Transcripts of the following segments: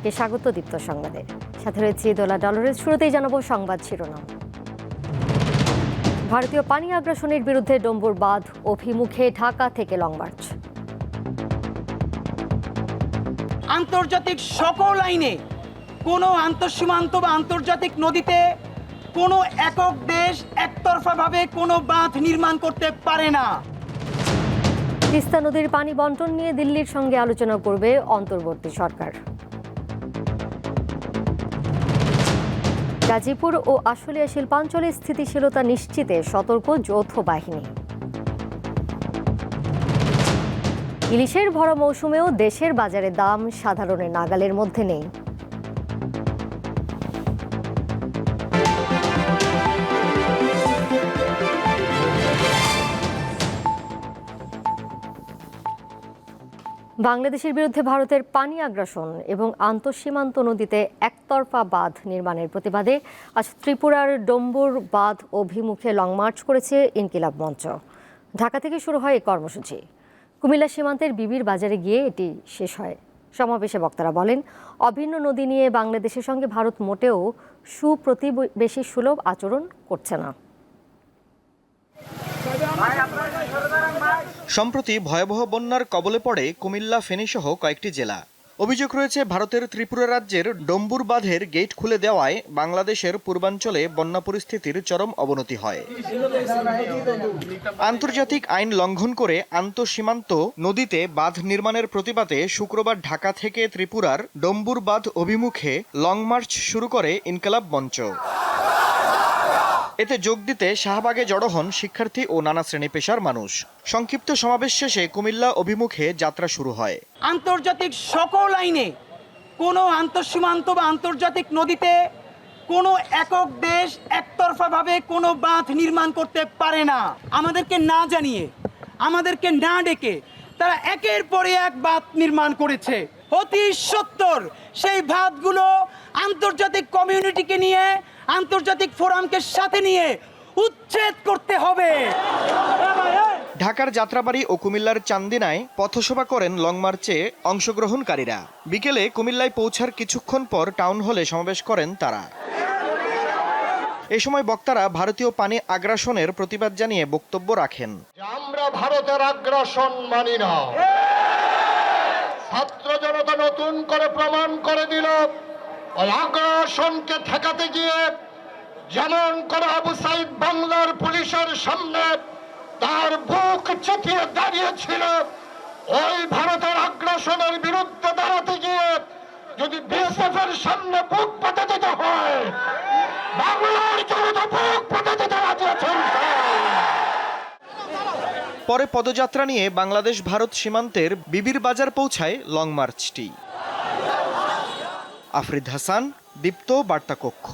সবাইকে স্বাগত দীপ্ত সংবাদে। সাথে রয়েছে দোলা ডলারের শুরুতেই জানাব সংবাদ শিরোনাম। ভারতীয় পানি আগ্রাসনের বিরুদ্ধে ডম্বুর বাঁধ অভিমুখে ঢাকা থেকে লং মার্চ। আন্তর্জাতিক সকল আইনে কোনো আন্তঃসীমান্ত বা আন্তর্জাতিক নদীতে কোনো একক দেশ একতরফাভাবে কোনো বাঁধ নির্মাণ করতে পারে না। তিস্তা নদীর পানি বন্টন নিয়ে দিল্লির সঙ্গে আলোচনা করবে অন্তর্বর্তী সরকার। গাজীপুর ও আশুলিয়া শিল্পাঞ্চলে স্থিতিশীলতা নিশ্চিতে সতর্ক যৌথ বাহিনী। ইলিশের ভরা মৌসুমেও দেশের বাজারে দাম সাধারণের নাগালের মধ্যে নেই। বাংলাদেশের বিরুদ্ধে ভারতের পানি আগ্রাসন এবং আন্তঃসীমান্ত নদীতে একতরফা বাঁধ নির্মাণের প্রতিবাদে আজ ত্রিপুরার ডম্বুর বাঁধ অভিমুখে লং মার্চ করেছে ইনকিলাব মঞ্চ। ঢাকা থেকে শুরু হয় এই কর্মসূচি। কুমিল্লা সীমান্তের বিবির বাজারে গিয়ে এটি শেষ হয়। সমাবেশে বক্তারা বলেন, অভিন্ন নদী নিয়ে বাংলাদেশের সঙ্গে ভারত মোটেও সুপ্রতিবেশী সুলভ আচরণ করছে না। সম্প্রতি ভয়াবহ বন্যার কবলে পড়ে কুমিল্লা, ফেনীসহ কয়েকটি জেলা। অভিযোগ রয়েছে, ভারতের ত্রিপুরা রাজ্যের ডম্বুর বাঁধের গেট খুলে দেওয়ায় বাংলাদেশের পূর্বাঞ্চলে বন্যা পরিস্থিতির চরম অবনতি হয়। আন্তর্জাতিক আইন লঙ্ঘন করে আন্তঃসীমান্ত নদীতে বাঁধ নির্মাণের প্রতিবাদে শুক্রবার ঢাকা থেকে ত্রিপুরার ডম্বুর বাঁধ অভিমুখে লং মার্চ শুরু করে ইনকালাব মঞ্চ। এতে যোগ দিতে শাহবাগে জড়ো হন শিক্ষার্থী ও নানা শ্রেণি পেশার মানুষ। সংক্ষিপ্ত সমাবেশ শেষে কুমিল্লা অভিমুখে যাত্রা শুরু হয়। আন্তর্জাতিক সকল আইনে কোনো আন্তঃসীমান্ত বা আন্তর্জাতিক নদীতে কোনো একক দেশ একতরফাভাবে কোনো বাঁধ নির্মাণ করতে পারে না। আমাদেরকে না জানিয়ে, আমাদেরকে না ডেকে তারা একের পরে এক বাঁধ নির্মাণ করেছে। অতি সত্তর সেই বাঁধগুলো আন্তর্জাতিক কমিউনিটিকে নিয়ে আন্তর্জাতিক ফোরামকে সাথে নিয়ে উচ্ছেদ করতে হবে। ঢাকার যাত্রাবাড়ি ও কুমিল্লার চান্দিনায় পথসভা করেন লং মার্চে অংশগ্রহণকারীরা। বিকেলে কুমিল্লায় পৌঁছার কিছুক্ষণ পর টাউন হলে সমাবেশ করেন তারা। এ সময় বক্তারা ভারতীয় পানি আগ্রাসনের প্রতিবাদ জানিয়ে বক্তব্য রাখেন। আমরা ভারতের আগ্রাসন মানি না। ছাত্র জনতা নতুন করে প্রমাণ করে দিল। ওই আগ্রাসনকে ঠেকাতে গিয়ে যেমন করে আবু সাইদ বাংলার পুলিশের সামনে তার বুক চিতিয়ে দাঁড়িয়েছিল, ওই ভারতের আগ্রাসনের বিরুদ্ধে দাঁড়াতে গিয়ে যদি বিএসএফ এর সামনে বুক পেতে দিতে হয়, বাংলার জনতা বুক পেতে রাজি আছেন পরে পদযাত্রা নিয়ে বাংলাদেশ ভারত সীমান্তের বিবির বাজার পৌঁছায় লং মার্চটি। আফরিদ হাসান, দীপ্ত বার্তা কক্ষ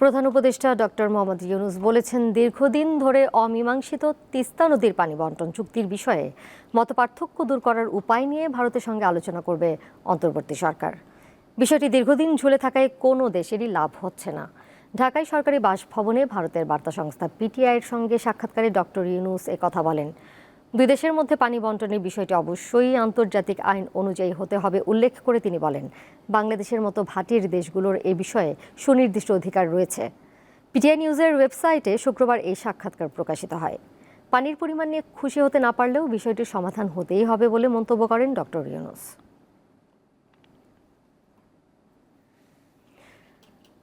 প্রধান উপদেষ্টা ডক্টর মোহাম্মদ ইউনুস বলেছেন, দীর্ঘদিন ধরে অমীমাংসিত তিস্তা নদীর পানি বন্টন চুক্তির বিষয়ে মতপার্থক্য দূর করার উপায় নিয়ে ভারতের সঙ্গে আলোচনা করবে অন্তর্বর্তী সরকার। বিষয়টি দীর্ঘদিন ঝুলে থাকায় কোনো দেশেরই লাভ হচ্ছে না। ঢাকায় সরকারি বাসভবনে ভারতের বার্তা সংস্থা পিটিআইয়ের সঙ্গে সাক্ষাৎকারে ডক্টর ইউনুস কথা বলেন। দুই দেশের মধ্যে পানি বন্টনের বিষয়টি অবশ্যই আন্তর্জাতিক আইন অনুযায়ী হতে হবে, উল্লেখ করে তিনি বলেন। বাংলাদেশের মতো ভাটির দেশগুলোর এ বিষয়ে সুনির্দিষ্ট অধিকার রয়েছে। পিটিআই নিউজের ওয়েবসাইটে শুক্রবার এই সাক্ষাৎকার প্রকাশিত হয়। পানির পরিমাণ নিয়ে খুশি হতে না পারলেও বিষয়টির সমাধান হতেই হবে বলে মন্তব্য করেন ডক্টর ইউনুস।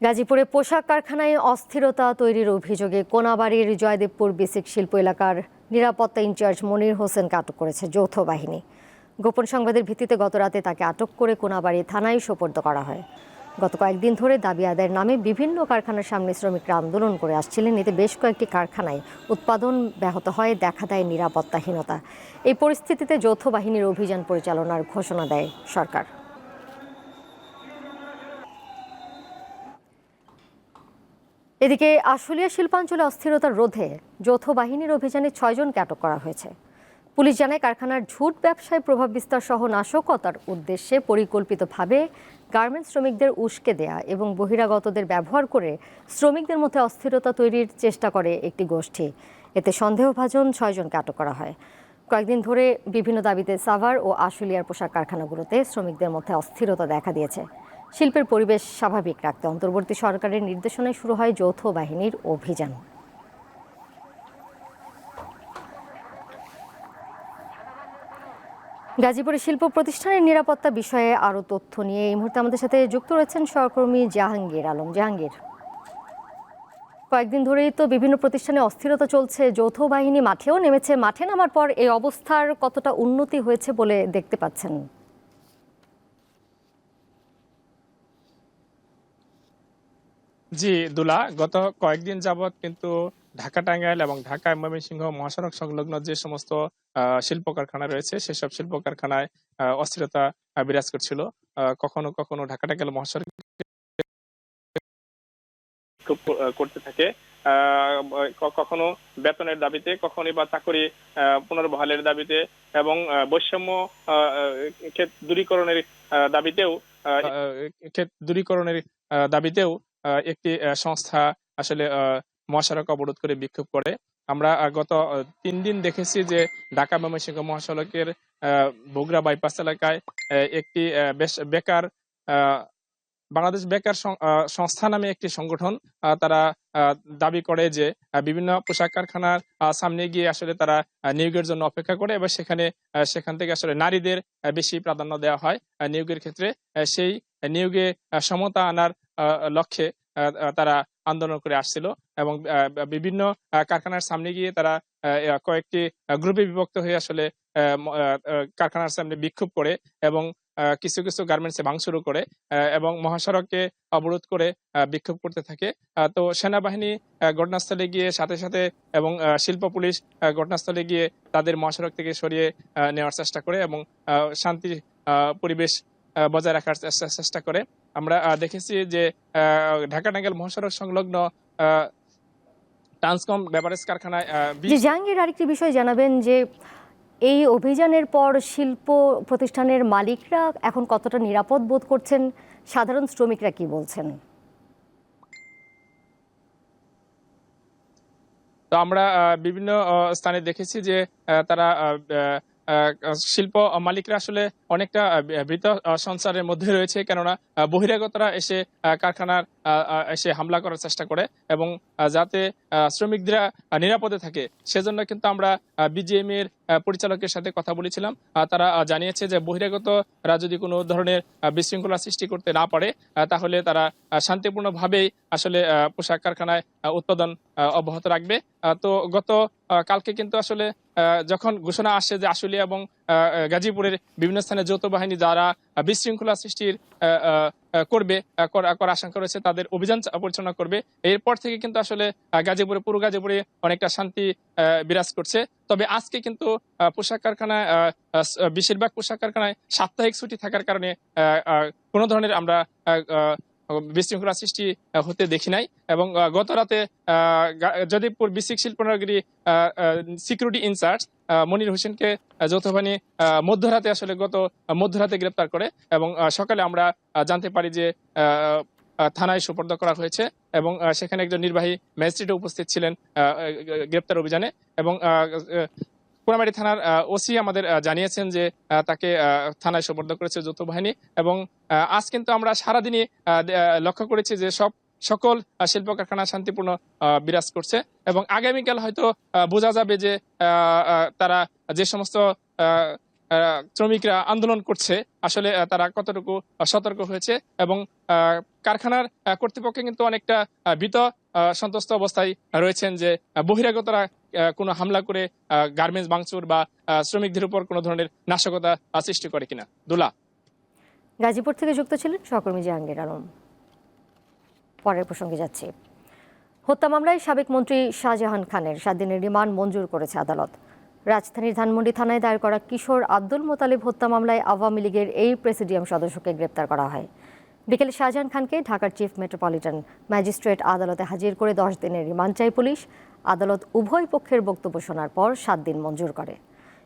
গাজীপুরে পোশাক কারখানায় অস্থিরতা তৈরির অভিযোগে কোনাবাড়ির জয়দেবপুর বেসিক শিল্প এলাকার নিরাপত্তা ইনচার্জ মনির হোসেনকে আটক করেছে যৌথ বাহিনী। গোপন সংবাদের ভিত্তিতে গতরাতে তাকে আটক করে কোনাবাড়ি থানায় সোপর্দ করা হয়। গত কয়েকদিন ধরে দাবি আদায়ের নামে বিভিন্ন কারখানার সামনে শ্রমিকরা আন্দোলন করে আসছিলেন। এতে বেশ কয়েকটি কারখানায় উৎপাদন ব্যাহত হয়, দেখা দেয় নিরাপত্তাহীনতা। এই পরিস্থিতিতে যৌথ বাহিনীর অভিযান পরিচালনার ঘোষণা দেয় সরকার। এদিকে আশুলিয়া শিল্পাঞ্চলে অস্থিরতা রোধে যৌথ বাহিনীর অভিযানে ছয়জনকে আটক করা হয়েছে। পুলিশ জানায় কারখানার ঝুট ব্যবসায় প্রভাব বিস্তার সহ নাশকতার উদ্দেশ্যে পরিকল্পিতভাবে গার্মেন্টস শ্রমিকদের উস্কে দেয়া এবং বহিরাগতদের ব্যবহার করে শ্রমিকদের মধ্যে অস্থিরতা তৈরির চেষ্টা করে একটি গোষ্ঠী। এতে সন্দেহভাজন ছয়জনকে আটক করা হয়। কয়েকদিন ধরে বিভিন্ন দাবিতে সাভার ও আশুলিয়ার পোশাক কারখানাগুলোতে শ্রমিকদের মধ্যে অস্থিরতা দেখা দিয়েছে। শিল্পের পরিবেশ স্বাভাবিক রাখতে অন্তর্বর্তী সরকারের নির্দেশনায় শুরু হয় যৌথ বাহিনীর অভিযান। গাজীপুরে শিল্প প্রতিষ্ঠানের নিরাপত্তা বিষয়ে আরও তথ্য নিয়ে এই মুহূর্তে আমাদের সাথে যুক্ত রয়েছেন সহকর্মী জাহাঙ্গীর আলম। জাহাঙ্গীর, কয়েকদিন ধরেই তো বিভিন্ন প্রতিষ্ঠানে অস্থিরতা চলছে, যৌথ বাহিনী মাঠেও নেমেছে। মাঠে নামার পর এই অবস্থার কতটা উন্নতি হয়েছে বলে দেখতে পাচ্ছেন? জি, দুলা, গত কয়েকদিন যাবৎ কিন্তু ঢাকা টাঙ্গাইল এবং ঢাকা ময়মনসিংহ মহাসড়ক সংলগ্ন যে সমস্ত শিল্প কারখানা রয়েছে, সেসব শিল্প কারখানায় অস্থিরতা বিরাজ করছিল। কখনো কখনো ঢাকা টাঙ্গাইল মহাসড়ক করতে থাকে। কখনো বেতনের দাবিতে কখনো বা চাকরি পুনর্বহালের দাবিতে এবং বৈষম্য দূরীকরণের দাবিতেও দূরীকরণের দাবিতেও একটি সংস্থা আসলে মহাসড়ক অবরোধ করে বিক্ষোভ করে। আমরা গত তিন দিন দেখেছি যে ঢাকা ময়মনসিংহ মহাসড়কের বগুড়া বাইপাস এলাকায় একটি বেশ- বেকার বাংলাদেশ বেকার সংস্থা নামে একটি সংগঠন তারা দাবি করে যে বিভিন্ন পোশাক কারখানার সামনে গিয়ে আসলে তারা নিয়োগের জন্য অপেক্ষা করে এবং সেখানে সেখান থেকে আসলে নারীদের বেশি প্রাধান্য দেওয়া হয়। নিয়োগের ক্ষেত্রে সেই নিয়োগে সমতা আনার লক্ষ্যে তারা আন্দোলন করে আসছিল এবং বিভিন্ন কারখানার সামনে গিয়ে তারা কয়েকটি গ্রুপে বিভক্ত হয়ে আসলে কারখানার সামনে বিক্ষোভ করে এবং কিছু কিছু গার্মেন্টসে ভাঙচুরও করে এবং মহাসড়ককে অবরোধ করে বিক্ষোভ করতে থাকে। তো সেনাবাহিনী ঘটনাস্থলে গিয়ে সাথে সাথে এবং শিল্প পুলিশ ঘটনাস্থলে গিয়ে তাদের মহাসড়ক থেকে সরিয়ে নেওয়ার চেষ্টা করে এবং শান্তি পরিবেশ বজায় রাখার চেষ্টা- করে। আমরা দেখেছি যে ঢাকা টাঙ্গাইল মহাসড়ক সংলগ্ন ট্রান্সকম বেভারেজ কারখানায় জাহাঙ্গীর আরেকটি বিষয় জানাবেন যে এই অভিযানের পর শিল্প প্রতিষ্ঠানের মালিকরা এখন কতটা নিরাপদ বোধ করছেন? সাধারণ শ্রমিকরা কি বলছেন? তো আমরা বিভিন্ন স্থানে দেখেছি যে তারা শিল্প মালিকরা আসলে অনেকটা আহ, সংসারের মধ্যে রয়েছে। কেননা বহিরাগতরা এসে কারখানার এসে হামলা করার চেষ্টা করে এবং যাতে শ্রমিকরা নিরাপদে থাকে। সেজন্য কিন্তু আমরা বিজিএম এর পরিচালকের সাথে কথা বলেছিলাম। তারা জানিয়েছে যে বহিরাগতরা যদি কোনো ধরনের বিশৃঙ্খলা সৃষ্টি করতে না পারে তাহলে তারা শান্তিপূর্ণভাবেই আসলে পোশাক কারখানায় উৎপাদন অব্যাহত রাখবে। তো গত কালকে কিন্তু আসলে যখন ঘোষণা আসে যে আশুলিয়া এবং গাজীপুরের বিভিন্ন স্থানে যৌথ বাহিনী যারা বিশৃঙ্খলা সৃষ্টির করবে করার আশঙ্কা রয়েছে, তাদের অভিযান পরিচালনা করবে। এরপর থেকে কিন্তু আসলে গাজীপুরে পুরো গাজীপুরে অনেকটা শান্তি বিরাজ করছে। তবে আজকে কিন্তু পোশাক কারখানায় বেশিরভাগ পোশাক কারখানায় সাপ্তাহিক ছুটি থাকার কারণে কোনো ধরনের আমরা বিশৃঙ্খলা সৃষ্টি হতে দেখি নাই। এবং গত রাতে যদিপুর বিসিক শিল্পনগরী সিকিউরিটি ইনচার্জ মনির হোসেনকে আহ, যৌথ বাহিনী আহ, মধ্যরাতে আসলে গত মধ্যরাতে গ্রেপ্তার করে এবং সকালে আমরা জানতে পারি যে থানায় সুপর্দ করা হয়েছে এবং সেখানে একজন নির্বাহী ম্যাজিস্ট্রেট উপস্থিত ছিলেন গ্রেপ্তার অভিযানে এবং কোনাবাড়ি থানার ওসি আমাদের জানিয়েছেন যে তাকে থানায় সুপর্দ করেছে যৌথ বাহিনী এবং আজ কিন্তু আমরা সারাদিনই লক্ষ্য করেছি যে সব সকল শিল্প কারখানা শান্তিপূর্ণ বিরাজ করছে এবং আগামীকাল হয়তো বোঝা যাবে যে তারা যে সমস্ত শ্রমিকরা আন্দোলন করছে আসলে তারা কতটুকু সতর্ক হয়েছে এবং কারখানার কর্তৃপক্ষ কিন্তু অনেকটা আহ, সন্তুষ্ট অবস্থায় রয়েছেন যে বহিরাগতরা কোনো হামলা করে গার্মেন্টস ভাঙচুর বা শ্রমিকদের উপর কোনো ধরনের নাশকতা সৃষ্টি করে কিনা? দুলা। গাজীপুর থেকে যুক্ত ছিলেন সহকর্মী জাহাঙ্গীর আলম। পরের প্রসঙ্গে যাচ্ছি। হত্যা মামলায় সাবেক মন্ত্রী শাহজাহান খানের সাত দিনের রিমান্ড মঞ্জুর করেছে আদালত। রাজধানীর ধানমন্ডি থানায় দায়ের করা কিশোর আব্দুল মোতালিব হত্যা মামলায় আওয়ামী লীগের এই প্রেসিডিয়াম সদস্যকে গ্রেপ্তার করা হয়। বিকেলে শাহজাহান খানকে ঢাকার চিফ মেট্রোপলিটন ম্যাজিস্ট্রেট আদালতে হাজির করে দশ দিনের রিমান্ড চায় পুলিশ। আদালত উভয় পক্ষের বক্তব্য শোনার পর সাত দিন মঞ্জুর করে।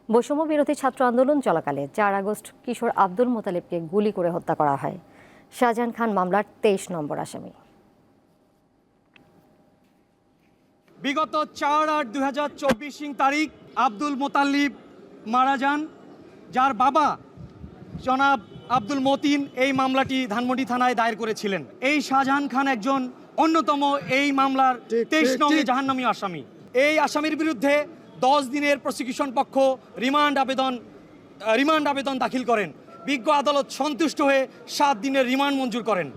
বৈষম্য বিরোধী ছাত্র আন্দোলন চলাকালে চার আগস্ট কিশোর আব্দুল মোতালেবকে গুলি করে হত্যা করা হয়। শাহজাহান খান মামলার তেইশ নম্বর আসামি। বিগত চার আট দুই হাজার চব্বিশ তারিখ আব্দুল মোতাল্লিব মারা যান, যার বাবা জনাব আব্দুল মতিন এই মামলাটি ধানমন্ডি থানায় দায়ের করেছিলেন। এই শাহজাহান খান একজন অন্যতম এই মামলার তেইশ নং জাহান্নামী আসামি। এই আসামির বিরুদ্ধে দশ দিনের প্রসিকিউশন পক্ষ রিমান্ড আবেদন রিমান্ড আবেদন দাখিল করেন। বিজ্ঞ আদালত সন্তুষ্ট হয়ে সাত দিনের রিমান্ড মঞ্জুর করেন।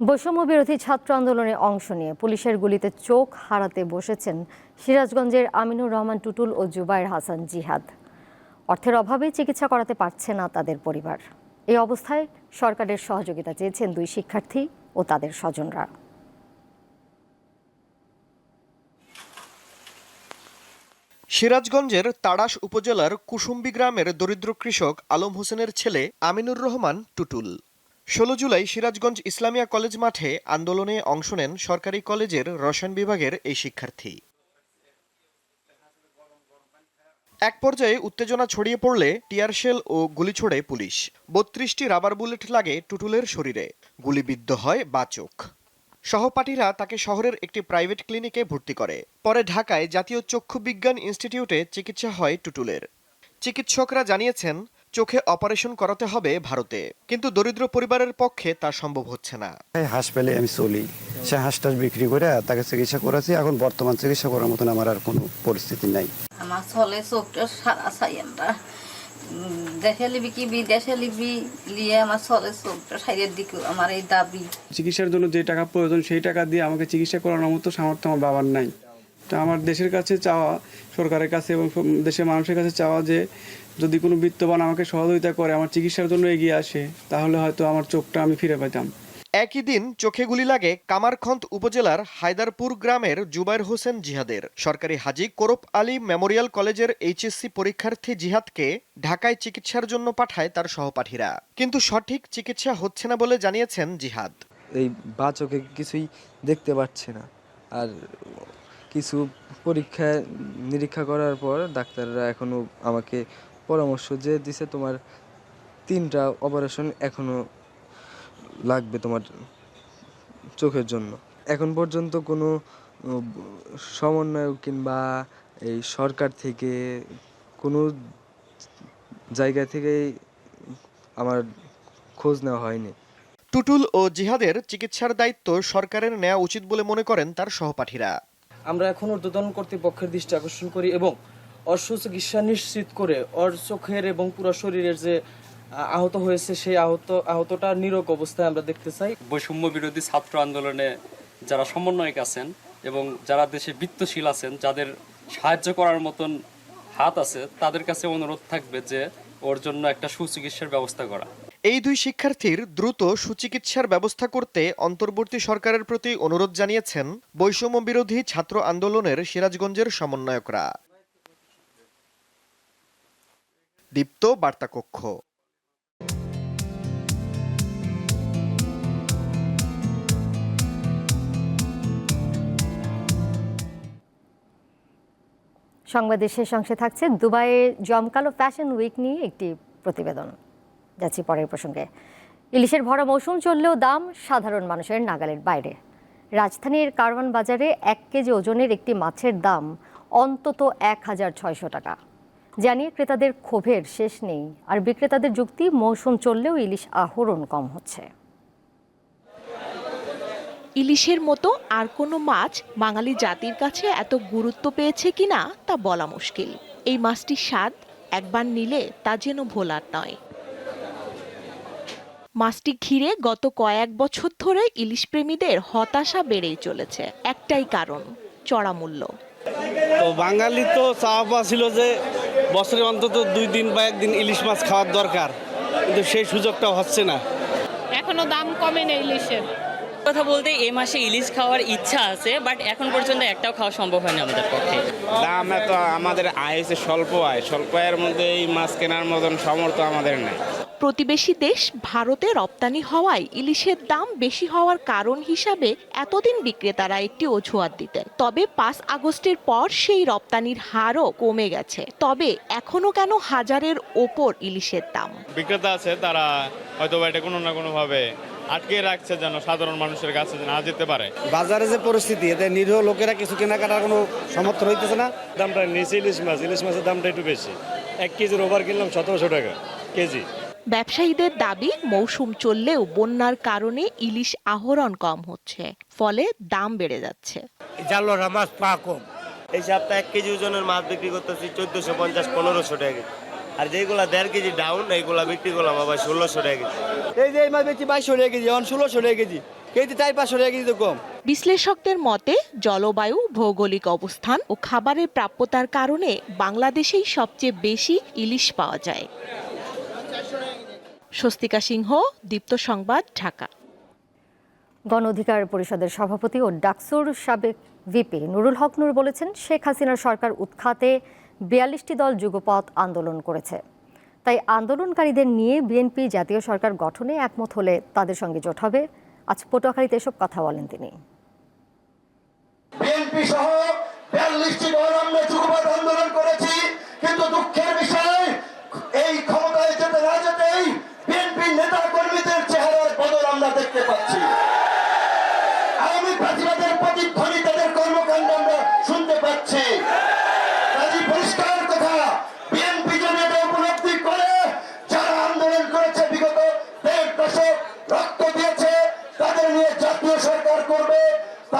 বৈষম্য বিরোধী ছাত্র আন্দোলনে অংশ নিয়ে পুলিশের গুলিতে চোখ হারাতে বসেছেন সিরাজগঞ্জের আমিনুর রহমান টুটুল ও জুবাইর হাসান জিহাদ। অর্থের অভাবে চিকিৎসা করাতে পারছে না তাদের পরিবার। এই অবস্থায় সরকারের সহযোগিতা চেয়েছেন দুই শিক্ষার্থী। ও তাদের স্বজনরা। সিরাজগঞ্জের তাড়াস উপজেলার কুসুম্বি গ্রামের দরিদ্র কৃষক আলম হোসেনের ছেলে আমিনুর রহমান টুটুল। ষোলো জুলাই সিরাজগঞ্জ ইসলামিয়া কলেজ মাঠে আন্দোলনে অংশ নেন সরকারি কলেজের রসায়ন বিভাগের এই শিক্ষার্থী। এক পর্যায়ে উত্তেজনা ছড়িয়ে পড়লে টিয়ারশেল ও গুলি ছোড়ে পুলিশ। বত্রিশটি রাবার বুলেট লাগে টুটুলের শরীরে। গুলিবিদ্ধ হয় বা চোখ। সহপাঠীরা তাকে শহরের একটি প্রাইভেট ক্লিনিকে ভর্তি করে। পরে ঢাকায় জাতীয় চক্ষু বিজ্ঞান ইনস্টিটিউটে চিকিৎসা হয় টুটুলের। চিকিৎসকরা জানিয়েছেন চোখে অপারেশন করাতে হবে ভারতে। কিন্তু দরিদ্র পরিবারের পক্ষে তা সম্ভব হচ্ছে না। এই হাঁস পেলে আমি চলি। সে হাঁসটাস বিক্রি করে তাকে চিকিৎসা করেছি এখন বর্তমান চিকিৎসা করার মতন আমার আর কোনো পরিস্থিতি নাই। আমার চলে চোখটা সারা চাই আমরা উম, দেশে লিবি কি বিদেশে লিবি লিয়ে আমার চলে চোখটা সাইডের দিকে আমার এই দাবি। চিকিৎসার জন্য যে টাকা প্রয়োজন সেই টাকা দিয়ে আমাকে চিকিৎসা করানোর মতো সামর্থ্য আমার বাবার নাই। আমার দেশের কাছে চাওয়া সরকারের কাছে এবং দেশের মানুষের কাছে চাওয়া যে যদি কোনো বিত্তবান আমাকে সহযোগিতা করে আমার চিকিৎসার জন্য এগিয়ে আসে তাহলে হয়তো আমার চোখটা আমি ফিরে পেতাম একই দিন চোখে গুলি লাগে কামারখন্দ উপজেলার হায়দারপুর গ্রামের জুবাইর হোসেন জিহাদের। সরকারি হাজি কোরব আলী মেমোরিয়াল কলেজের এইচএসসি পরীক্ষার্থী জিহাদকে ঢাকায় চিকিৎসার জন্য পাঠায় তার সহপাঠীরা। কিন্তু সঠিক চিকিৎসা হচ্ছে না বলে জানিয়েছেন জিহাদ। এই বা চোখে কিছুই দেখতে পাচ্ছে না। আর কিছু পরীক্ষা, নিরীক্ষা করার পর ডাক্তাররা এখনও আমাকে পরামর্শ যে দিছে তোমার তিনটা অপারেশন এখনও লাগবে তোমার চোখের জন্য। এখন পর্যন্ত কোনো সমন্বয় কিংবা এই সরকার থেকে কোনো জায়গা থেকেই আমার খোঁজ নেওয়া হয়নি। টুটুল ও জিহাদের চিকিৎসার দায়িত্ব সরকারের নেওয়া উচিত বলে মনে করেন তার সহপাঠীরা। আমরা এখন ঊর্ধ্বতন কর্তৃপক্ষের দৃষ্টি আকর্ষণ করি এবং ওর সুচিকিৎসা নিশ্চিত করে ওর চোখের এবং পুরো শরীরের যে আহত হয়েছে সেই আহত, আহতটা নিরোগ অবস্থায় আমরা দেখতে চাই। বৈষম্য বিরোধী ছাত্র আন্দোলনে যারা সমন্বয়ক আছেন এবং যারা দেশে বৃত্তশীল আছেন, যাদের সাহায্য করার মতন হাত আছে, তাদের কাছে অনুরোধ থাকবে যে ওর জন্য একটা সুচিকিৎসার ব্যবস্থা করা। এই দুই শিক্ষার্থীর দ্রুত সুচিকিৎসার ব্যবস্থা করতে অন্তর্বর্তী সরকারের প্রতি অনুরোধ জানিয়েছেন বৈষম্য বিরোধী ছাত্র আন্দোলনের সিরাজগঞ্জের সমন্বয়করা। দীপ্ত বার্তা কক্ষ সংবাদের শেষ অংশে থাকছে দুবাইয়ে জমকালো ফ্যাশন উইক নিয়ে একটি প্রতিবেদন। যাচ্ছি পরের প্রসঙ্গে। ইলিশের ভরা মৌসুম চললেও দাম সাধারণ মানুষের নাগালের বাইরে। রাজধানীর কারওয়ান বাজারে এক কেজি ওজনের একটি মাছের দাম অন্তত এক হাজার ছয়শো টাকা। জানিয়ে ক্রেতাদের ক্ষোভের শেষ নেই, আর বিক্রেতাদের যুক্তি মৌসুম চললেও ইলিশ আহরণ কম হচ্ছে। ইলিশের মতো আর কোনো মাছ বাঙালি জাতির কাছে এত গুরুত্ব পেয়েছে কিনা তা বলা মুশকিল। এই মাছটির স্বাদ একবার নিলে তা যেন ভোলার নয়। মাছটি ঘিরে গত কয়েক বছর ধরে ইলিশ প্রেমীদের হতাশা বেড়েই চলেছে। একটাই কারণ চড়া মূল্য। তো বাঙালি তো চাওয়া ছিল যে বছরে অন্তত দুই দিন বা একদিন ইলিশ মাছ খাওয়ার দরকার। কিন্তু সেই সুযোগটা হচ্ছে না। এখনও দাম কমে না ইলিশের। কথা বলতে এ মাসে ইলিশ খাওয়ার ইচ্ছা আছে বাট এখন পর্যন্ত একটাও খাওয়া সম্ভব হয়নি আমাদের পক্ষে। দাম এত আমাদের আয় হচ্ছে স্বল্প আয়। স্বল্প আয়ের মধ্যে এই মাছ কেনার মতন সমর্থ আমাদের নেই। প্রতিবেশী দেশ ভারতে রপ্তানি হওয়ায় ইলিশের দাম বেশি হওয়ার কারণ হিসাবে এতদিন বিক্রেতারা একটি অজুহাত দিতেন। তবে পাঁচ আগস্টের পর সেই রপ্তানির হারও কমে গেছে। তবে এখনও কেন হাজারের ওপর ইলিশের দাম? বিক্রেতা আছে তারা হয়তো বা এটা কোনো না কোনোভাবে আটকে রাখছে যেন সাধারণ মানুষের কাছে না যেতে পারে। বাজারে যে পরিস্থিতি এতে নিরীহ লোকেরা কিছু কেনাকাটার কোনো সমর্থন হইতেছে না? দামটা নিচে ইলিশ মাছ ইলিশ মাছের দামটা একটু বেশি। এক কেজির ওভার কিনলাম সতেরোশো টাকা কেজি। ব্যবসায়ীদের দাবি মৌসুম চললেও বন্যার কারণে ইলিশ আহরণ কম হচ্ছে ফলে দাম বেড়ে যাচ্ছে। জালোরা মাছ পা কম। এই সপ্তাহে এক কেজি ওজনের মাছ বিক্রি করতেছি চোদ্দশো পঞ্চাশ পনেরোশো টাকা। আর যেগুলা দেড় কেজি ডাউন এইগুলা বিক্রি করলাম আবার ষোলোশো টাকা কেজি। এই যে এই মাছ বেশি বাইশশো টাকা কেজি এখন ষোলোশো টাকা কেজি। কেজি তাই পাঁচশো টাকা কেজি তো কম। বিশ্লেষকদের মতে জলবায়ু ভৌগোলিক অবস্থান ও খাবারের প্রাপ্যতার কারণে বাংলাদেশেই সবচেয়ে বেশি ইলিশ পাওয়া যায়। স্বস্তিকা সিংহ দীপ্ত সংবাদ ঢাকা। গণ অধিকার পরিষদের সভাপতি ও ডাকসুর সাবেক ভিপি নুরুল হক নূর বলেছেন শেখ হাসিনার সরকার উৎখাতে বিয়াল্লিশটি দল যুগপথ আন্দোলন করেছে। তাই আন্দোলনকারীদের নিয়ে বিএনপি জাতীয় সরকার গঠনে একমত হলে তাদের সঙ্গে জোট হবে। আজ পটুয়াখালীতে এসব কথা বলেন তিনি। বিএনপি সহ বিয়াল্লিশটি দল আমরা যুগপৎ আন্দোলন করেছি, কিন্তু দুঃখের বিষয়, এই ক্ষমতায় যেতে না যেতেই বিএনপির নেতা কর্মীদের চেহারার বদল আমরা দেখতে পাচ্ছি।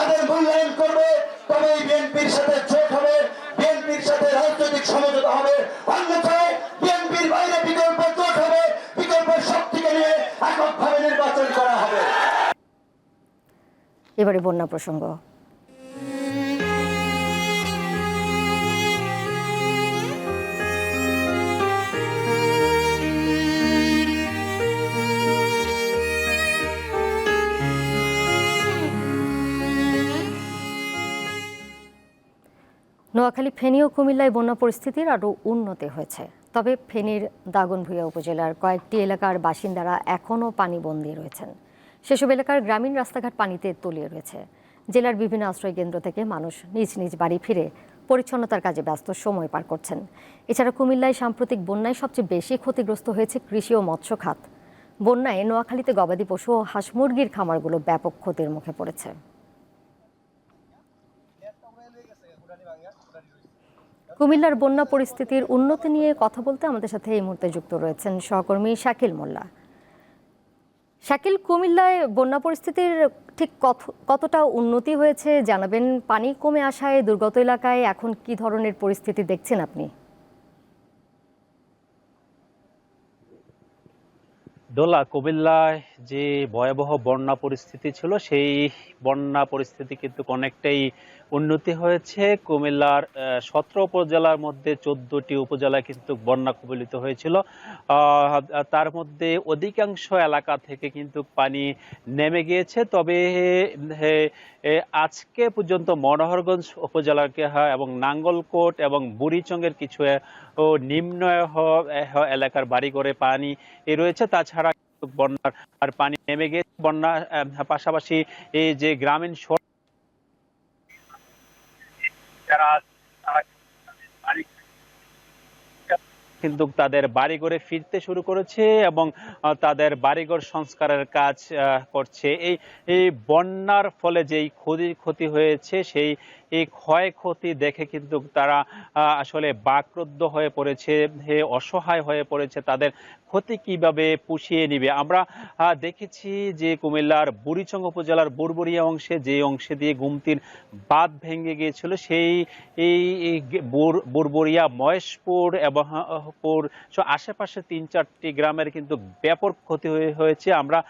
তাদের মূল্যায়ন করবে তবে বিএনপির সাথে জোট হবে, বিএনপির সাথে রাজনৈতিক সমঝোতা হবে। অন্যথায় বিএনপির বাইরে বিকল্প জোট হবে বিকল্প শক্তিকে নিয়ে এককভাবে নির্বাচন করা হবে। এবারে বন্যা প্রসঙ্গ। নোয়াখালী, ফেনী ও কুমিল্লায় বন্যা পরিস্থিতির আরও উন্নতি হয়েছে। তবে ফেনীর দাগনভূঞা উপজেলার কয়েকটি এলাকার বাসিন্দারা এখনও পানিবন্দী রয়েছেন। সেসব এলাকার গ্রামীণ রাস্তাঘাট পানিতে তলিয়ে রয়েছে। জেলার বিভিন্ন আশ্রয়কেন্দ্র থেকে মানুষ নিজ নিজ বাড়ি ফিরে পরিচ্ছন্নতার কাজে ব্যস্ত সময় পার করছেন। এছাড়া কুমিল্লায় সাম্প্রতিক বন্যায় সবচেয়ে বেশি ক্ষতিগ্রস্ত হয়েছে কৃষি ও মৎস্য খাত। বন্যায় নোয়াখালীতে গবাদি পশু ও হাঁস মুরগির খামারগুলো ব্যাপক ক্ষতির মুখে পড়েছে। কুমিল্লার বন্যা পরিস্থিতির উন্নতি নিয়ে কথা বলতে আমাদের সাথে এই মুহূর্তে যুক্ত রয়েছেন সহকর্মী শাকিল মোল্লা। শাকিল, কুমিল্লায় বন্যা পরিস্থিতির ঠিক কত- কতটা উন্নতি হয়েছে জানাবেন? পানি কমে আসায় দুর্গত এলাকায় এখন কি ধরনের পরিস্থিতি দেখছেন আপনি? দোলা, কুমিল্লায় যে ভয়াবহ বন্যা পরিস্থিতি ছিল, সেই বন্যা পরিস্থিতি কিন্তু অনেকটাই উন্নতি হয়েছে। কুমিল্লার সতেরো উপজেলার মধ্যে চোদ্দটি উপজেলা কিন্তু বন্যা কবলিত হয়েছিল। তার মধ্যে অধিকাংশ এলাকা থেকে কিন্তু পানি নেমে গিয়েছে। তবে আজকে পর্যন্ত মনোহরগঞ্জ উপজেলাকে এবং নাঙ্গলকোট এবং বুড়িচঙ্গের কিছু নিম্ন এলাকার বাড়ি করে পানি রয়েছে। তাছাড়া বন্যার পানি নেমে গিয়েছে। বন্যা আহ, পাশাপাশি এই যে গ্রামীণ যারা তারা বাড়ি কিন্তু তাদের বাড়িঘরে ফিরতে শুরু করেছে এবং তাদের বাড়িঘর সংস্কারের কাজ করছে। এই এই বন্যার ফলে যেই ক্ষতি ক্ষতি হয়েছে, সেই, এই ক্ষয়ক্ষতি দেখে কিন্তু তারা আসলে বাকরুদ্ধ হয়ে পড়েছে, হে অসহায় হয়ে পড়েছে। তাদের ক্ষতি কীভাবে পুষিয়ে নিবে? আমরা দেখেছি যে কুমিল্লার বুড়িচং উপজেলার বুরবুরিয়া অংশে যে অংশে দিয়ে গুমতির বাঁধ ভেঙে গিয়েছিল, সেই, এই বুরবুরিয়া মহেশপুর এবং সহ আশেপাশে তিন চারটি গ্রামের কিন্তু ব্যাপক ক্ষতি হয়ে- হয়েছে। আমরা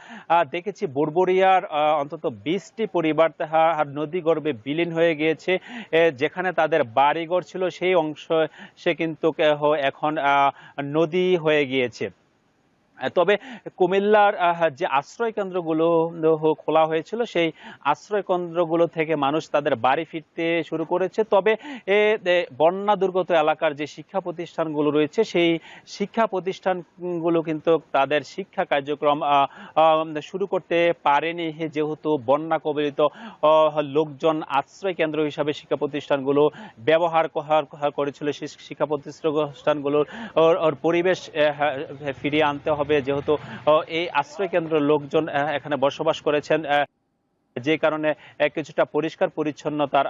দেখেছি বোরবরিয়ার অন্তত বিশটি পরিবার তাহার নদী গর্বে বিলীন হয়ে গিয়েছে। যেখানে তাদের বাড়িঘর ছিল, সেই অংশ সে কিন্তু এখন নদী হয়ে গিয়েছে। তবে কুমিল্লার যে আশ্রয় কেন্দ্রগুলো খোলা হয়েছিল, সেই আশ্রয় কেন্দ্রগুলো থেকে মানুষ তাদের বাড়ি ফিরতে শুরু করেছে। তবে বন্যা দুর্গত এলাকার যে শিক্ষা প্রতিষ্ঠানগুলো রয়েছে, সেই শিক্ষা প্রতিষ্ঠানগুলো কিন্তু তাদের শিক্ষা কার্যক্রম শুরু করতে পারেনি। যেহেতু বন্যা কবলিত লোকজন আশ্রয় কেন্দ্র হিসাবে শিক্ষা প্রতিষ্ঠানগুলো ব্যবহার করেছিল, সেই শিক্ষা প্রতিষ্ঠানগুলোর পরিবেশ ফিরিয়ে আনতে হবে। হবে যেহেতু এই আশ্রয় কেন্দ্রের লোকজন এখানে বসবাস করেছেন যে কারণে কিছুটা পরিষ্কার পরিচ্ছন্নতার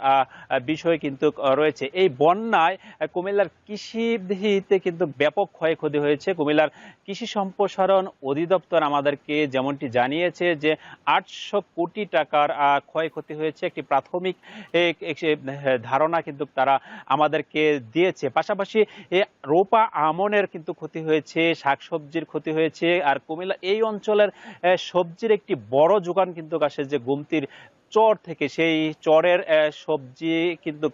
বিষয় কিন্তু রয়েছে। এই বন্যায় কুমিল্লার কৃষিতে কিন্তু ব্যাপক ক্ষয়ক্ষতি হয়েছে। কুমিল্লার কৃষি সম্প্রসারণ অধিদপ্তর আমাদেরকে যেমনটি জানিয়েছে যে, আটশো কোটি টাকার ক্ষয়ক্ষতি হয়েছে। একটি প্রাথমিক ধারণা কিন্তু তারা আমাদেরকে দিয়েছে। পাশাপাশি রোপা আমনের কিন্তু ক্ষতি হয়েছে, শাকসবজির ক্ষতি হয়েছে। আর কুমিল্লা এই অঞ্চলের সবজির একটি বড় যোগান কিন্তু আসে যে গুমতির চর থেকে সেই চরের সবজি কিন্তু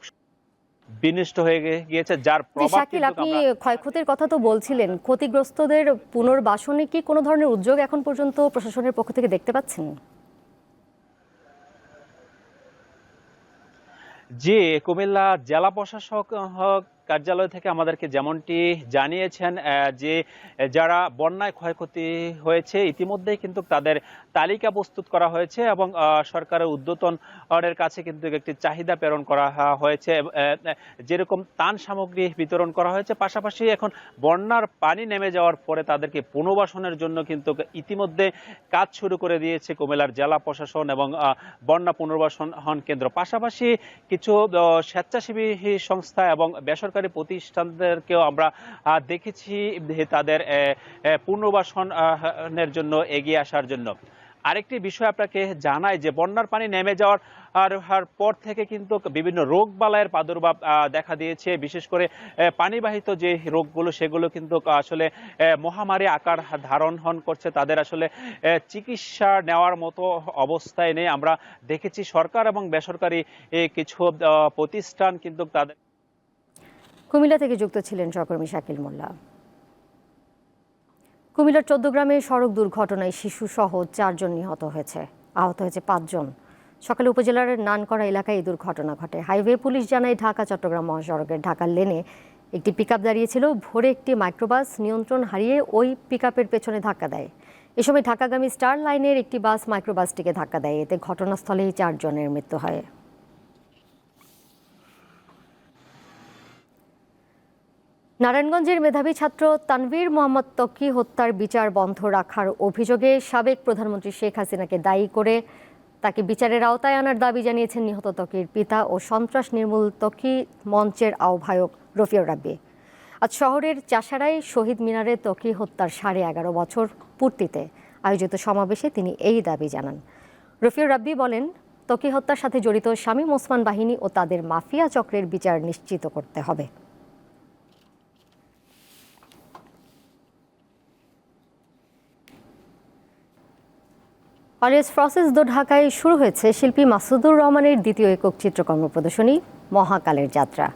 বিনষ্ট হয়ে গিয়েছে যার প্রভাব শাকিল আপনি ক্ষয়ক্ষতির কথা তো বলছিলেন। ক্ষতিগ্রস্তদের পুনর্বাসনে কি কোনো ধরনের উদ্যোগ এখন পর্যন্ত প্রশাসনের পক্ষ থেকে দেখতে পাচ্ছেন? জি কুমিল্লা জেলা প্রশাসক কার্যালয় থেকে আমাদেরকে যেমনটি জানিয়েছেন যে যারা বন্যায় ক্ষয়ক্ষতি হয়েছে, ইতিমধ্যেই কিন্তু তাদের তালিকা প্রস্তুত করা হয়েছে এবং সরকারের উদ্যতনের কাছে কিন্তু একটি চাহিদা প্রেরণ করা হয়েছে। যেরকম ত্রাণ সামগ্রী বিতরণ করা হয়েছে, পাশাপাশি এখন বন্যার পানি নেমে যাওয়ার পরে তাদেরকে পুনর্বাসনের জন্য কিন্তু ইতিমধ্যে কাজ শুরু করে দিয়েছে কুমিল্লার জেলা প্রশাসন এবং বন্যা পুনর্বাসন হন কেন্দ্র। পাশাপাশি কিছু স্বেচ্ছাসেবী সংস্থা এবং বেসরকারি প্রতিষ্ঠানদেরকেও আমরা দেখেছি তাদের পুনর্বাসনের জন্য এগিয়ে আসার জন্য। আরেকটি বিষয় আপনাকে জানাই যে বন্যার পানি নেমে যাওয়ার, আর পর থেকে কিন্তু বিভিন্ন রোগ বালায়ের প্রাদুর্ভাব দেখা দিয়েছে। বিশেষ করে পানিবাহিত যে রোগগুলো, সেগুলো কিন্তু আসলে মহামারী আকার ধারণ হন করছে। তাদের আসলে চিকিৎসা নেওয়ার মতো অবস্থায় নেই। আমরা দেখেছি সরকার এবং বেসরকারি কিছু প্রতিষ্ঠান কিন্তু তাদের কুমিল্লা থেকে যুক্ত ছিলেন সহকর্মী শাকিল মোল্লা। কুমিল্লার চোদ্দ গ্রামে সড়ক দুর্ঘটনায় শিশু সহ চারজন নিহত হয়েছে। আহত হয়েছে পাঁচজন। সকালে উপজেলার নানকড়া এলাকায় এই দুর্ঘটনা ঘটে। হাইওয়ে পুলিশ জানায়, ঢাকা, চট্টগ্রাম মহাসড়কের ঢাকার লেনে একটি পিক পিকআপ দাঁড়িয়েছিল। ভোরে একটি মাইক্রোবাস নিয়ন্ত্রণ হারিয়ে ওই পিকআপের পেছনে ধাক্কা দেয়। এ সময় ঢাকাগামী স্টার লাইনের একটি বাস মাইক্রোবাসটিকে ধাক্কা দেয়। এতে ঘটনাস্থলেই চারজনের মৃত্যু হয়। নারায়ণগঞ্জের মেধাবী ছাত্র তানভীর মোহাম্মদ তকি হত্যার বিচার বন্ধ রাখার অভিযোগে সাবেক প্রধানমন্ত্রী শেখ হাসিনাকে দায়ী করে তাকে বিচারের আওতায় আনার দাবি জানিয়েছেন নিহত তকির পিতা ও সন্ত্রাস নির্মূল তকি মঞ্চের আহ্বায়ক রফিউর রাব্বি। আজ শহরের চাষারায় শহীদ মিনারে তকি হত্যার সাড়ে এগারো বছর পূর্তিতে আয়োজিত সমাবেশে তিনি এই দাবি জানান। রফিউর রাব্বি বলেন, তকি হত্যার সাথে জড়িত শামীম ওসমান বাহিনী ও তাদের মাফিয়া চক্রের বিচার নিশ্চিত করতে হবে। অলিয়াস প্রসেস দো ঢাকায় শুরু হয়েছে শিল্পী মাসুদুর রহমানের দ্বিতীয় একক চিত্রকর্ম প্রদর্শনী মহাকালের যাত্রা।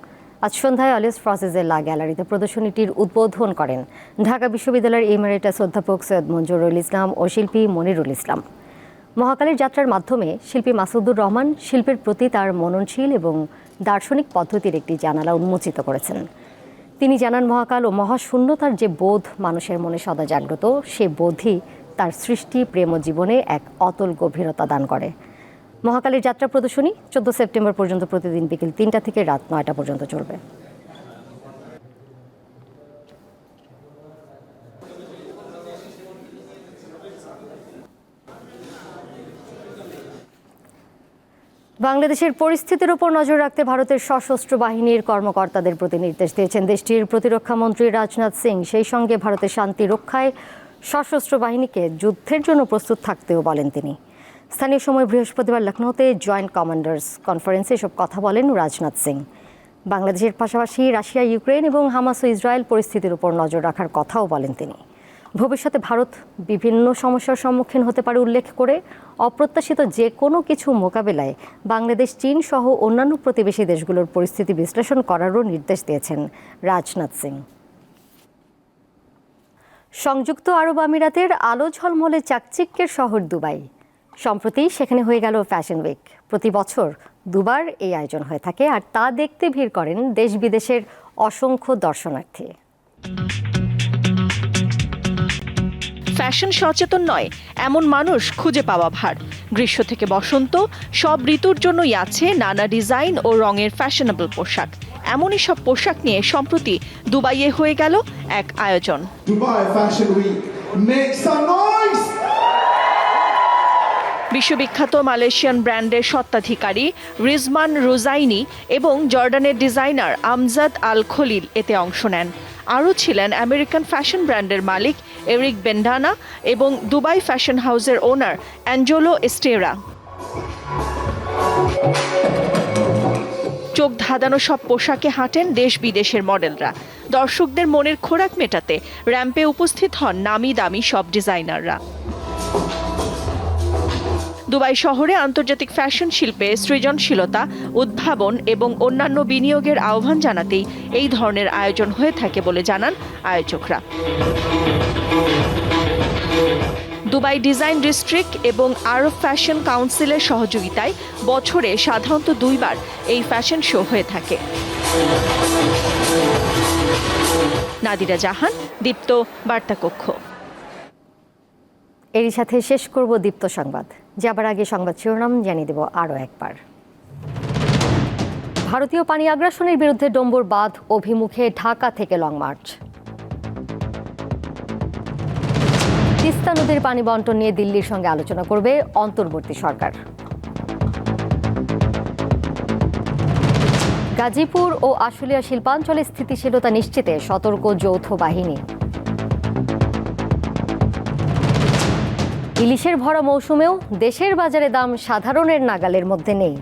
আজ সন্ধ্যায় অলিয়াস প্রসেসের লা গ্যালারিতে প্রদর্শনীটির উদ্বোধন করেন ঢাকা বিশ্ববিদ্যালয়ের ইমারেটাস অধ্যাপক সৈয়দ মঞ্জুরুল ইসলাম ও শিল্পী মনিরুল ইসলাম। মহাকালের যাত্রার মাধ্যমে শিল্পী মাসুদুর রহমান শিল্পের প্রতি তার মননশীল এবং দার্শনিক পদ্ধতির একটি জানালা উন্মোচিত করেছেন। তিনি জানান, মহাকাল ও মহাশূন্যতার যে বোধ মানুষের মনে সদা জাগ্রত, সে বোধই তার সৃষ্টি, প্রেম ও জীবনে এক অতল গভীরতা দান করে। মহাকালীর যাত্রা প্রদর্শনী চোদ্দ সেপ্টেম্বর পর্যন্ত প্রতিদিন বিকেল তিনটা থেকে রাত নয়টা পর্যন্ত চলবে। বাংলাদেশের পরিস্থিতির উপর নজর রাখতে ভারতের সশস্ত্র বাহিনীর কর্মকর্তাদের প্রতি নির্দেশ দিয়েছেন দেশটির প্রতিরক্ষা মন্ত্রী রাজনাথ সিং। সেই সঙ্গে ভারতের শান্তি রক্ষায় সশস্ত্র বাহিনীকে যুদ্ধের জন্য প্রস্তুত থাকতেও বলেন তিনি। স্থানীয় সময় বৃহস্পতিবার লখনৌতে জয়েন্ট কমান্ডার্স কনফারেন্সে এসব কথা বলেন রাজনাথ সিং। বাংলাদেশের পাশাপাশি রাশিয়া, ইউক্রেন এবং হামাস ও ইসরায়েল পরিস্থিতির উপর নজর রাখার কথাও বলেন তিনি। ভবিষ্যতে ভারত বিভিন্ন সমস্যার সম্মুখীন হতে পারে উল্লেখ করে অপ্রত্যাশিত যে কোনো কিছু মোকাবেলায় বাংলাদেশ, চীন সহ অন্যান্য প্রতিবেশী দেশগুলোর পরিস্থিতি বিশ্লেষণ করারও নির্দেশ দিয়েছেন রাজনাথ সিং। সংযুক্ত আরব আমিরাতের আলো ঝলমলে চাকচিক্যের শহর দুবাই। সম্প্রতি সেখানে হয়ে গেল ফ্যাশন উইক প্রতি বছর দুবার এই আয়োজন হয়ে থাকে, আর তা দেখতে ভিড় করেন দেশ বিদেশের অসংখ্য দর্শনার্থী। ফ্যাশন সচেতন নয়, এমন মানুষ খুঁজে পাওয়া ভার। গ্রীষ্ম থেকে বসন্ত, সব ঋতুর জন্যই আছে নানা ডিজাইন ও রঙের ফ্যাশনেবল পোশাক। এমনই সব পোশাক নিয়ে সম্প্রতি দুবাইয়ে হয়ে গেল এক আয়োজন! বিশ্ববিখ্যাত মালয়েশিয়ান ব্র্যান্ডের স্বত্বাধিকারী রিজমান রুজাইনি এবং জর্ডানের ডিজাইনার আমজাদ আল খলিল এতে অংশ নেন। আরও ছিলেন আমেরিকান ফ্যাশন ব্র্যান্ডের মালিক এরিক বেন্ডানা এবং দুবাই ফ্যাশন হাউসের ওনার অ্যাঞ্জেলো এস্টেরা। চোখ ধাঁধানো সব পোশাকে হাঁটেন দেশ বিদেশের মডেলরা। দর্শকদের মনের খোরাক মেটাতে র্যাম্পে উপস্থিত হন নামি দামি সব ডিজাইনাররা। দুবাই শহরে আন্তর্জাতিক ফ্যাশন শিল্পে সৃজনশীলতা, উদ্ভাবন এবং অন্যান্য বিনিয়োগের আহ্বান জানাতেই এই ধরনের আয়োজন হয়ে থাকে বলে জানান আয়োজকরা। দুবাই ডিজাইন ডিস্ট্রিক্ট এবং আরব ফ্যাশন কাউন্সিলের সহযোগিতায় বছরে সাধারণত দুইবার এই ফ্যাশন শো হয়ে থাকে। নাদিরা জাহান, দীপ্ত বার্তা কক্ষ এরই সাথে শেষ করব দীপ্ত সংবাদ। যাবার আগে সংবাদ শিরোনাম জানিয়ে দেব আরও একবার। ভারতীয় পানি আগ্রাসনের বিরুদ্ধে ডম্বুর বাঁধ অভিমুখে ঢাকা থেকে লং মার্চ। তিস্তা নদীর পানি বন্টন নিয়ে দিল্লির সঙ্গে আলোচনা করবে অন্তর্বর্তী সরকার। গাজীপুর ও আশুলিয়া শিল্পাঞ্চলে স্থিতিশীলতা নিশ্চিতে সতর্ক যৌথ বাহিনী। ইলিশের ভরা মৌসুমেও দেশের বাজারে দাম সাধারণের নাগালের মধ্যে নেই।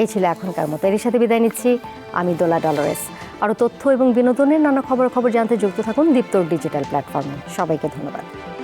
এই ছিল এখনকার মতো। এর সাথে বিদায় নিচ্ছি। আমি দোলা ডলারেস। আরও তথ্য এবং বিনোদনের নানা খবর খবর জানতে যুক্ত থাকুন দীপ্তর ডিজিটাল প্ল্যাটফর্মে। সবাইকে ধন্যবাদ।